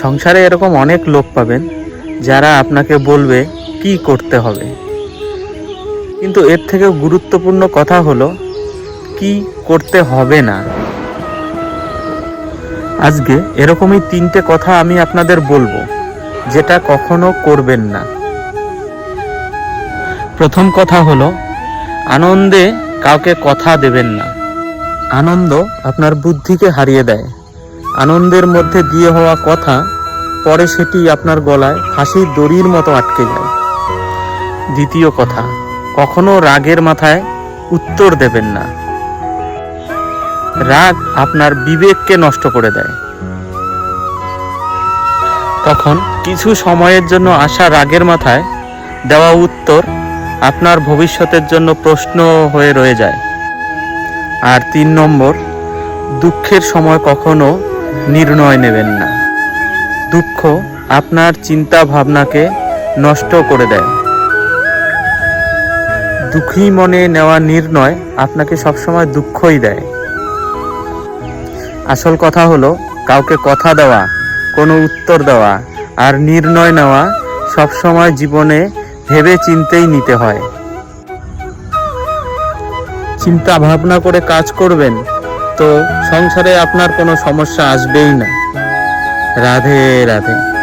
সংসারে এরকম অনেক লোক পাবেন যারা আপনাকে বলবে কি করতে হবে। কিন্তু এর থেকেও গুরুত্বপূর্ণ কথা হলো, কি করতে হবে না। আজকে এরকমই তিনটে কথা আমি আপনাদের বলব, যেটা কখনো করবেন না। প্রথম কথা হলো, আনন্দে কাউকে কথা দেবেন না। আনন্দ আপনার বুদ্ধিকে হারিয়ে দেয়। আনন্দের মধ্যে দিয়ে হওয়া কথা, পরে সেটি আপনার গলায় ফাঁসির দড়ির মতো আটকে যায়। দ্বিতীয় কথা, কখনো রাগের মাথায় উত্তর দেবেন না। রাগ আপনার বিবেককে নষ্ট করে দেয়। তখন কিছু সময়ের জন্য আসা রাগের মাথায় দেওয়া উত্তর আপনার ভবিষ্যতের জন্য প্রশ্ন হয়ে রয়ে যায়। আর তিন নম্বর, দুঃখের সময় কখনো নির্ণয় নেবেন না। দুঃখ আপনার চিন্তা ভাবনাকে নষ্ট করে দেয়। দুঃখী মনে নেওয়া নির্ণয় আপনাকে সবসময় দুঃখই দেয়। আসল কথা হলো, কাউকে কথা দেওয়া, কোনো উত্তর দেওয়া আর নির্ণয় নেওয়া সবসময় জীবনে ভেবে চিন্তেই নিতে হয়। চিন্তা ভাবনা করে কাজ করবেন তো সংসারে আপনার কোনো সমস্যা আসবেই না। রাধে রাধে।